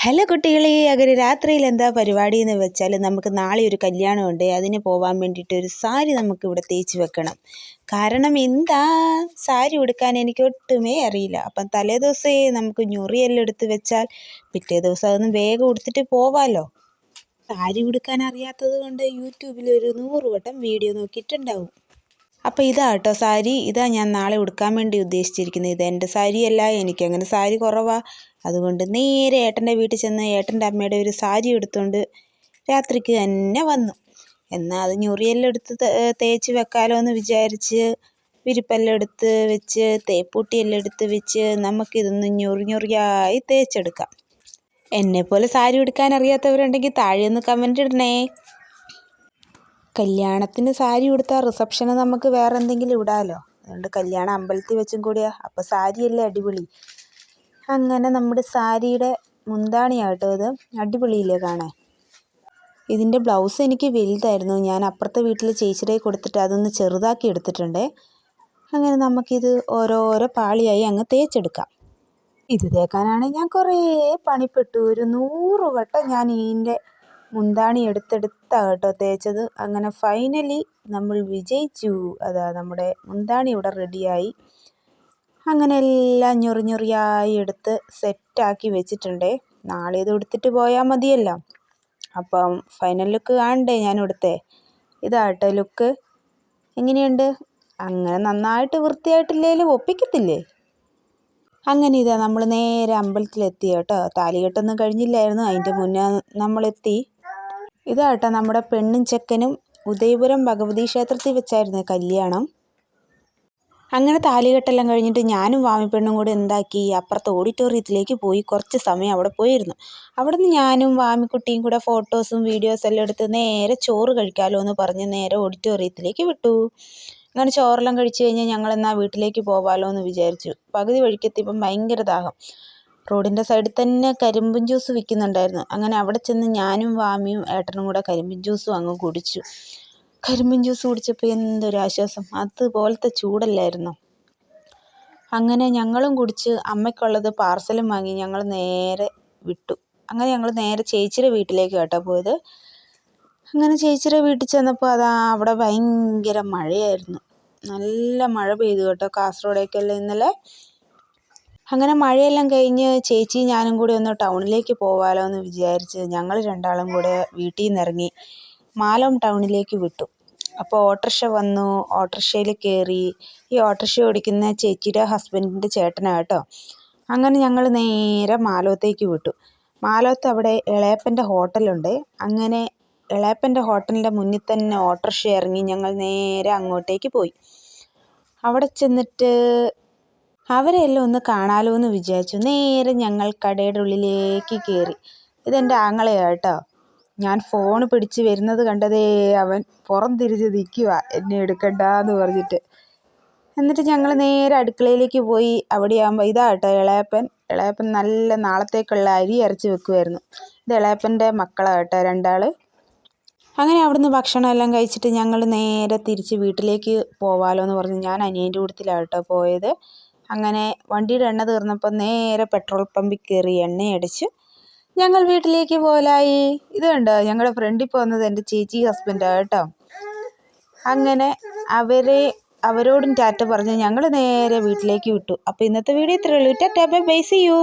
Hello കുട്ടികളെ അങ്ങനെ രാത്രിയിൽ എന്താ പരിപാടി എന്ന് വെച്ചാൽ നമുക്ക് നാളെ ഒരു കല്യാണമുണ്ട്. അതിന് പോകാൻ വേണ്ടിയിട്ട് ഒരു സാരി നമുക്ക് ഇവിടെ തേച്ച് വെക്കണം. കാരണം എന്താ? സാരി ഉടുക്കാൻ എനിക്ക് ഒട്ടുമേ അറിയില്ല. അപ്പം തലേ ദിവസമേ നമുക്ക് ഞൊറിയെല്ലാം എടുത്ത് വെച്ചാൽ പിറ്റേ ദിവസം അതൊന്ന് വേഗം ഉടുത്തിട്ട് പോവാമല്ലോ സാരി ഉടുക്കാൻ അറിയാത്തത് കൊണ്ട് യൂട്യൂബിൽ ഒരു നൂറ് വട്ടം വീഡിയോ നോക്കിയിട്ടുണ്ടാവും. അപ്പോൾ ഇതാ കേട്ടോ സാരി. ഇതാ ഞാൻ നാളെ ഉടുക്കാൻ വേണ്ടി ഉദ്ദേശിച്ചിരിക്കുന്നത്. ഇത് എന്റെ സാരിയല്ല. എനിക്കങ്ങനെ സാരി കുറവാണ് അതുകൊണ്ട് നേരെ ഏട്ടന്റെ വീട്ടിൽ ചെന്ന് ഏട്ടന്റെ അമ്മയുടെ ഒരു സാരി എടുത്തുകൊണ്ട് രാത്രിക്ക് തന്നെ വന്നു. എന്നാൽ അത് ഞൊറിയെല്ലാം എടുത്ത് തേച്ച് വെക്കാലോ എന്ന് വിചാരിച്ച് വിരിപ്പെല്ലാം എടുത്ത് വെച്ച് തേപ്പൂട്ടിയെല്ലാം എടുത്ത് വെച്ച് നമുക്കിതൊന്ന് ഞൊറി ഞൊറിയായി തേച്ചെടുക്കാം. എന്നെപ്പോലെ സാരി ഉടുക്കാൻ അറിയാത്തവരുണ്ടെങ്കിൽ താഴെ ഒന്ന് കമന്റ് ഇടണേ. കല്യാണത്തിന് സാരി ഉടുത്താൽ റിസപ്ഷന് നമുക്ക് വേറെ എന്തെങ്കിലും ഇടാലോ? അതുകൊണ്ട് കല്യാണം അമ്പലത്തിൽ വെച്ചും കൂടിയാ. അപ്പോൾ സാരിയല്ലേ അടിപൊളി. അങ്ങനെ നമ്മുടെ സാരിയുടെ മുന്താണിയാട്ടോ ഇത്. അടിപൊളിയില്ലേ കാണാൻ? ഇതിന്റെ ബ്ലൗസ് എനിക്ക് വലുതായിരുന്നു. ഞാൻ അപ്പുറത്തെ വീട്ടിൽ ചേച്ചിയുടെ കൊടുത്തിട്ട് അതൊന്ന് ചെറുതാക്കി എടുത്തിട്ടുണ്ട്. അങ്ങനെ നമുക്കിത് ഓരോരോ പാളിയായി അങ്ങ് തേച്ചെടുക്കാം. ഇത് തേക്കാനാണ് ഞാൻ കുറേ പണിപ്പെട്ടു. ഒരു നൂറ് വട്ടം ഞാൻ ഇതിന്റെ മുന്താണി എടുത്തെടുത്താണ് കേട്ടോ തേച്ചത്. അങ്ങനെ ഫൈനലി നമ്മൾ വിജയിച്ചു. അതാ നമ്മുടെ മുന്താണി ഇവിടെ റെഡിയായി അങ്ങനെ എല്ലാം ഞൊറി ഞൊറിയായി എടുത്ത് സെറ്റാക്കി വെച്ചിട്ടുണ്ട്. നാളെ ഇത് എടുത്തിട്ട് പോയാൽ മതിയല്ലോ. അപ്പം ഫൈനൽ ലുക്ക് കാണണ്ടേ ഞാൻ എടുത്തേ ഇതാട്ടോ ലുക്ക് എങ്ങനെയുണ്ട്? അങ്ങനെ നന്നായിട്ട് വൃത്തിയായിട്ടില്ലേലും ഒപ്പിക്കത്തില്ലേ? അങ്ങനെ ഇതാ നമ്മൾ നേരെ അമ്പലത്തിലെത്തി കേട്ടോ. താലികെട്ടൊന്നും കഴിഞ്ഞില്ലായിരുന്നു. അതിന്റെ മുന്നേ നമ്മളെത്തി. ഇതാട്ടോ നമ്മുടെ പെണ്ണും ചെക്കനും ഉദയപുരം ഭഗവതി ക്ഷേത്രത്തിൽ വെച്ചായിരുന്നു കല്യാണം. അങ്ങനെ താലികെട്ടെല്ലാം കഴിഞ്ഞിട്ട് ഞാനും വാമിപ്പെണ്ണും കൂടി എന്താക്കി അപ്പുറത്തെ ഓഡിറ്റോറിയത്തിലേക്ക് പോയി. കുറച്ച് സമയം അവിടെ പോയിരുന്നു. അവിടെ നിന്ന് ഞാനും വാമിക്കുട്ടിയും കൂടെ ഫോട്ടോസും വീഡിയോസും എല്ലാം എടുത്ത് നേരെ ചോറ് കഴിക്കാമല്ലോ എന്ന് പറഞ്ഞ് നേരെ ഓഡിറ്റോറിയത്തിലേക്ക് വിട്ടു. അങ്ങനെ ചോറെല്ലാം കഴിച്ചു കഴിഞ്ഞാൽ ഞങ്ങളെന്നാ വീട്ടിലേക്ക് പോകാമല്ലോ എന്ന് വിചാരിച്ചു. പകുതി വഴിക്കെത്തിയപ്പം ഭയങ്കര ദാഹം. റോഡിന്റെ സൈഡിൽ തന്നെ കരിമ്പിൻ ജ്യൂസ് വിൽക്കുന്നുണ്ടായിരുന്നു. അങ്ങനെ അവിടെ ചെന്ന് ഞാനും വാമിയും ഏട്ടനും കൂടെ കരിമ്പിൻ ജ്യൂസും അങ്ങ് കുടിച്ചു. കരിമ്പിൻ ജ്യൂസ് കുടിച്ചപ്പോൾ എന്തൊരാശ്വാസം അതുപോലത്തെ ചൂടല്ലായിരുന്നു? അങ്ങനെ ഞങ്ങളും കുടിച്ച് അമ്മയ്ക്കുള്ളത് പാർസലും വാങ്ങി ഞങ്ങൾ നേരെ വിട്ടു. അങ്ങനെ ഞങ്ങൾ നേരെ ചേച്ചിയുടെ വീട്ടിലേക്ക് കേട്ടോ പോയത്. അങ്ങനെ ചേച്ചിയുടെ വീട്ടിൽ ചെന്നപ്പോൾ അതാ അവിടെ ഭയങ്കര മഴയായിരുന്നു. നല്ല മഴ പെയ്തു കേട്ടോ. കാസർഗോഡേക്കെല്ലാം ഇന്നലെ അങ്ങനെ മഴയെല്ലാം കഴിഞ്ഞ് ചേച്ചി ഞാനും കൂടി ഒന്ന് ടൗണിലേക്ക് പോവാലോ എന്ന് വിചാരിച്ച് ഞങ്ങൾ രണ്ടാളും കൂടെ വീട്ടിൽ നിന്ന് ഇറങ്ങി മാലം ടൗണിലേക്ക് വിട്ടു. അപ്പോൾ ഓട്ടോറിക്ഷ വന്നു. ഓട്ടോറിക്ഷയിൽ കയറി. ഈ ഓട്ടോറിക്ഷ ഓടിക്കുന്ന ചേച്ചിയുടെ ഹസ്ബൻഡിന്റെ ചേട്ടനാണ് കേട്ടോ. അങ്ങനെ ഞങ്ങൾ നേരെ മാലോത്തേക്ക് വിട്ടു. മാലോത്ത് അവിടെ ഇളയപ്പന്റെ ഹോട്ടലുണ്ട്. അങ്ങനെ ഇളയപ്പന്റെ ഹോട്ടലിന്റെ മുന്നിൽ തന്നെ ഓട്ടോറിക്ഷ ഇറങ്ങി ഞങ്ങൾ നേരെ അങ്ങോട്ടേക്ക് പോയി. അവിടെ ചെന്നിട്ട് അവരെയെല്ലാം ഒന്ന് കാണാമല്ലോ എന്ന് വിചാരിച്ചു. നേരെ ഞങ്ങൾ കടയുടെ ഉള്ളിലേക്ക് കയറി ഇതെന്റെ ആങ്ങളയാണ് കേട്ടോ. ഞാൻ ഫോൺ പിടിച്ച് വരുന്നത് കണ്ടതേ അവൻ പുറം തിരിച്ച് നിൽക്കുക എന്നെ എടുക്കണ്ടെന്ന് പറഞ്ഞിട്ട്. എന്നിട്ട് ഞങ്ങൾ നേരെ അടുക്കളയിലേക്ക് പോയി. അവിടെയാകുമ്പോൾ ഇതാ കേട്ടോ ഇളയപ്പൻ. ഇളയപ്പൻ നല്ല നാളത്തേക്കുള്ള അരി അരച്ച് വെക്കുമായിരുന്നു ഇത് ഇളയപ്പന്റെ മക്കളാണ് കേട്ടോ രണ്ടാൾ അങ്ങനെ അവിടുന്ന് ഭക്ഷണമെല്ലാം കഴിച്ചിട്ട് ഞങ്ങൾ നേരെ തിരിച്ച് വീട്ടിലേക്ക് പോവാലോ എന്ന് പറഞ്ഞ്. ഞാൻ അനിയന്റെ കൂട്ടത്തിലാണ് കേട്ടോ പോയത്. അങ്ങനെ വണ്ടിയുടെ എണ്ണ തീർന്നപ്പോൾ നേരെ പെട്രോൾ പമ്പിൽ കയറി എണ്ണയടിച്ച് ഞങ്ങൾ വീട്ടിലേക്ക് പോലായി. ഇത് കണ്ടോ? ഞങ്ങളുടെ ഫ്രണ്ടിൽ പോകുന്നത് എന്റെ ചേച്ചി ഹസ്ബൻഡാണ് കേട്ടോ. അങ്ങനെ അവരെ അവരോടും ടാറ്റ പറഞ്ഞ് ഞങ്ങൾ നേരെ വീട്ടിലേക്ക് വിട്ടു. അപ്പോൾ ഇന്നത്തെ വീഡിയോ ഇത്രയേ ഉള്ളൂ. Tata bye bye see you